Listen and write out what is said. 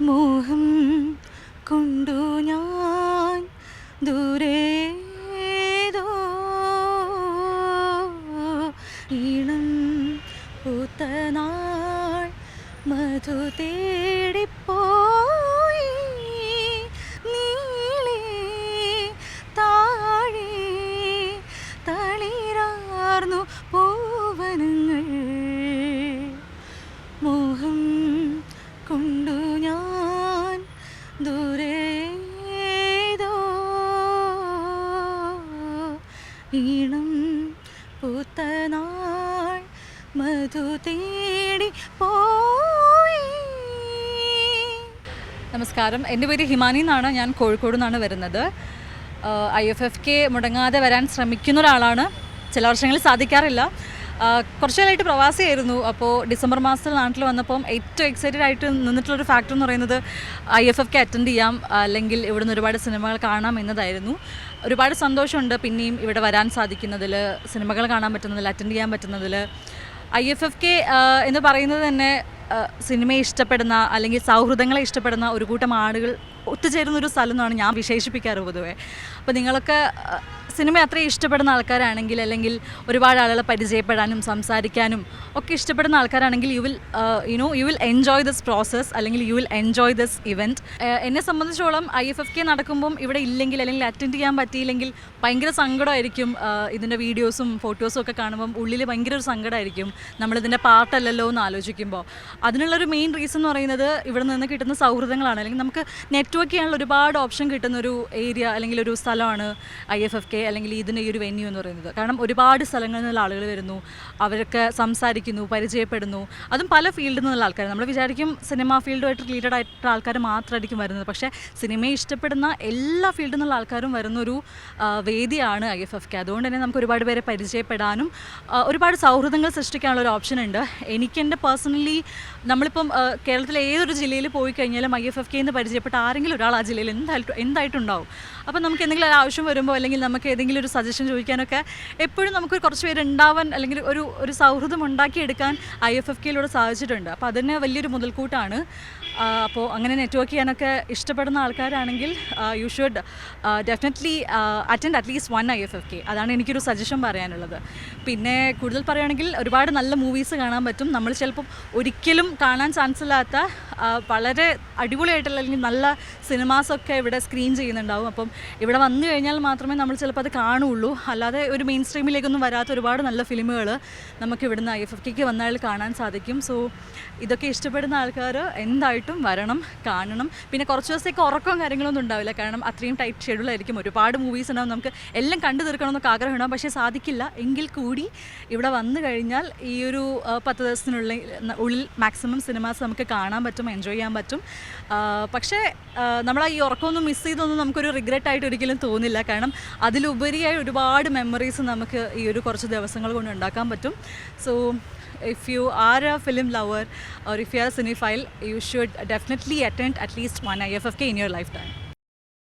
മോഹം കൊണ്ടു ഞാൻ ദൂരേതോ ഈണം പൂത്തനാൾ മധു തേടിപ്പോയി ഈണം പൂത്തനാൾ മധു തേടി പോയി. നമസ്കാരം. എന്റെ പേര് ഹിമാനി എന്നാണ്. ഞാൻ കോഴിക്കോട് നിന്നാണ് വരുന്നത്. ഐ എഫ് എഫ് കെ മുടങ്ങാതെ വരാൻ ശ്രമിക്കുന്ന ഒരാളാണ്. ചില വർഷങ്ങളിൽ സാധിക്കാറില്ല. കുറച്ച് നാളായിട്ട് പ്രവാസിയായിരുന്നു. അപ്പോൾ ഡിസംബർ മാസത്തിൽ നാട്ടിൽ വന്നപ്പം ഏറ്റവും എക്സൈറ്റഡ് ആയിട്ട് നിന്നിട്ടുള്ളൊരു ഫാക്ടർ എന്ന് പറയുന്നത് I F F K attend ചെയ്യാം അല്ലെങ്കിൽ ഇവിടുന്ന് ഒരുപാട് സിനിമകൾ കാണാം എന്നതായിരുന്നു. ഒരുപാട് സന്തോഷമുണ്ട് പിന്നെയും ഇവിടെ വരാൻ സാധിക്കുന്നതിൽ സിനിമകൾ കാണാൻ പറ്റുന്നതിൽ അറ്റൻഡ് ചെയ്യാൻ പറ്റുന്നതിൽ. ഐ എഫ് എഫ് കെ എന്ന് പറയുന്നത് തന്നെ സിനിമയെ ഇഷ്ടപ്പെടുന്ന അല്ലെങ്കിൽ സൗഹൃദങ്ങളെ ഇഷ്ടപ്പെടുന്ന ഒരു കൂട്ടം ആളുകൾ ഒത്തുചേരുന്ന ഒരു സ്ഥലം എന്നാണ് ഞാൻ വിശേഷിപ്പിക്കാറ് പൊതുവേ. അപ്പോൾ നിങ്ങളൊക്കെ സിനിമ അത്രയും ഇഷ്ടപ്പെടുന്ന ആൾക്കാരാണെങ്കിൽ അല്ലെങ്കിൽ ഒരുപാട് ആളുകളെ പരിചയപ്പെടാനും സംസാരിക്കാനും ഒക്കെ ഇഷ്ടപ്പെടുന്ന ആൾക്കാരാണെങ്കിൽ you will you know you will enjoy this process അല്ലെങ്കിൽ you will enjoy this event എന്നെ സംബന്ധിച്ചോളം ഐ എഫ് എഫ് കെ നടക്കുമ്പം ഇവിടെ ഇല്ലെങ്കിൽ അല്ലെങ്കിൽ അറ്റൻഡ് ചെയ്യാൻ പറ്റിയില്ലെങ്കിൽ ഭയങ്കര സങ്കടമായിരിക്കും. ഇതിന്റെ വീഡിയോസും ഫോട്ടോസും ഒക്കെ കാണുമ്പം ഉള്ളിൽ ഭയങ്കര ഒരു സങ്കടമായിരിക്കും. നമ്മളിതിന്റെ പാർട്ടല്ലല്ലോ എന്ന് ആലോചിക്കുമ്പോൾ അതിനുള്ളൊരു മെയിൻ റീസൺ എന്ന് പറയുന്നത് ഇവിടെ നിന്ന് കിട്ടുന്ന സൗഹൃദങ്ങളാണ്. അല്ലെങ്കിൽ നമുക്ക് നെറ്റ്വർക്ക് ചെയ്യാനുള്ള ഒരുപാട് ഓപ്ഷൻ കിട്ടുന്ന ഒരു ഏരിയ അല്ലെങ്കിൽ ഒരു സ്ഥലമാണ് ഐ എഫ് എഫ് കെ അല്ലെങ്കിൽ ഇതിന്റെ ഈ ഒരു വെന്യൂ എന്ന് പറയുന്നത്. കാരണം ഒരുപാട് സ്ഥലങ്ങളിൽ നിന്നുള്ള ആളുകൾ വരുന്നു അവരൊക്കെ സംസാരിക്കുന്നു പരിചയപ്പെടുന്നു. അതും പല ഫീൽഡിൽ നിന്നുള്ള ആൾക്കാർ നമ്മൾ വിചാരിക്കും സിനിമ ഫീൽഡുമായിട്ട് റിലേറ്റഡ് ആയിട്ടുള്ള ആൾക്കാർ മാത്രമായിരിക്കും വരുന്നത്. പക്ഷേ സിനിമയെ ഇഷ്ടപ്പെടുന്ന എല്ലാ ഫീൽഡിൽ നിന്നുള്ള ആൾക്കാരും വരുന്നൊരു വേദിയാണ് ഐ എഫ് എഫ് കെ അതുകൊണ്ട് തന്നെ നമുക്ക് ഒരുപാട് പേരെ പരിചയപ്പെടാനും ഒരുപാട് സൗഹൃദങ്ങൾ സൃഷ്ടിക്കാനുള്ള ഒരു ഓപ്ഷൻ ഉണ്ട്. എനിക്ക് എന്റെ പേഴ്സണലി നമ്മളിപ്പം കേരളത്തിലെ ഏതൊരു ജില്ലയിൽ പോയി കഴിഞ്ഞാലും ഐ എഫ് എഫ് കെ എന്ന് പരിചയപ്പെട്ട ആരെങ്കിലും ഒരാൾ ആ ജില്ലയിൽ എന്തായിട്ട് എന്തായിട്ടുണ്ടാവും. അപ്പം നമുക്ക് എന്തെങ്കിലും ആവശ്യം വരുമ്പോൾ അല്ലെങ്കിൽ നമുക്ക് ഏതെങ്കിലും ഒരു സജഷൻ ചോദിക്കാനൊക്കെ എപ്പോഴും നമുക്ക് കുറച്ച് പേര് ഉണ്ടാവാൻ അല്ലെങ്കിൽ ഒരു ഒരു സൗഹൃദം ഉണ്ടാക്കിയെടുക്കാൻ ഐ എഫ് എഫ് കെയിലൂടെ സാധിച്ചിട്ടുണ്ട്. അപ്പോൾ അതിന് വലിയൊരു മുതൽക്കൂട്ടാണ്. അപ്പോൾ അങ്ങനെ നെറ്റ്വർക്ക് ചെയ്യാനൊക്കെ ഇഷ്ടപ്പെടുന്ന ആൾക്കാരാണെങ്കിൽ you should definitely attend at least one I F F K. അതാണ് എനിക്കൊരു സജഷൻ പറയാനുള്ളത്. പിന്നെ കൂടുതൽ പറയുകയാണെങ്കിൽ ഒരുപാട് നല്ല മൂവീസ് കാണാൻ പറ്റും. നമ്മൾ ചിലപ്പം ഒരിക്കലും കാണാൻ ചാൻസ് ഇല്ലാത്ത വളരെ അടിപൊളിയായിട്ടുള്ള അല്ലെങ്കിൽ നല്ല സിനിമാസൊക്കെ ഇവിടെ സ്ക്രീൻ ചെയ്യുന്നുണ്ടാവും. അപ്പം ഇവിടെ വന്നു കഴിഞ്ഞാൽ മാത്രമേ നമ്മൾ ചിലപ്പോൾ അത് കാണുള്ളൂ. അല്ലാതെ ഒരു മെയിൻ സ്ട്രീമിലേക്കൊന്നും വരാത്ത ഒരുപാട് നല്ല ഫിലിമുകൾ നമുക്ക് ഇവിടുന്ന് ഐ എഫ് എഫ് കെക്ക് വന്നാൽ കാണാൻ സാധിക്കും. സോ ഇതൊക്കെ ഇഷ്ടപ്പെടുന്ന ആൾക്കാർ എന്തായിട്ടും വരണം കാണണം. പിന്നെ കുറച്ച് ദിവസത്തേക്ക് ഉറക്കവും കാര്യങ്ങളൊന്നും ഉണ്ടാവില്ല. കാരണം അത്രയും ടൈറ്റ് ഷെഡ്യൂളായിരിക്കും ഒരുപാട് മൂവീസ് ഉണ്ടാവും. നമുക്ക് എല്ലാം കണ്ടു തീർക്കണമെന്നൊക്കെ ആഗ്രഹമുണ്ടാവും. പക്ഷേ സാധിക്കില്ല. എങ്കിൽ കൂടി ഇവിടെ വന്നു കഴിഞ്ഞാൽ ഈ ഒരു പത്ത് ദിവസത്തിനുള്ളിൽ ഉള്ളിൽ മാക്സിമം സിനിമാസ് നമുക്ക് കാണാൻ പറ്റും എൻജോയ് ചെയ്യാൻ പറ്റും. പക്ഷേ നമ്മൾ ഈ ഉറക്കമൊന്നും മിസ് ചെയ്തൊന്നും നമുക്കൊരു റിഗ്രറ്റ് ആയിട്ട് ഒരിക്കലും തോന്നില്ല. കാരണം അതിലുപരിയായി ഒരുപാട് മെമ്മറീസ് നമുക്ക് ഈ ഒരു കുറച്ച് ദിവസങ്ങൾ കൊണ്ട് ഉണ്ടാക്കാൻ പറ്റും so if you are a film lover or if you are a cinephile, you should definitely attend at least one IFFK in your lifetime.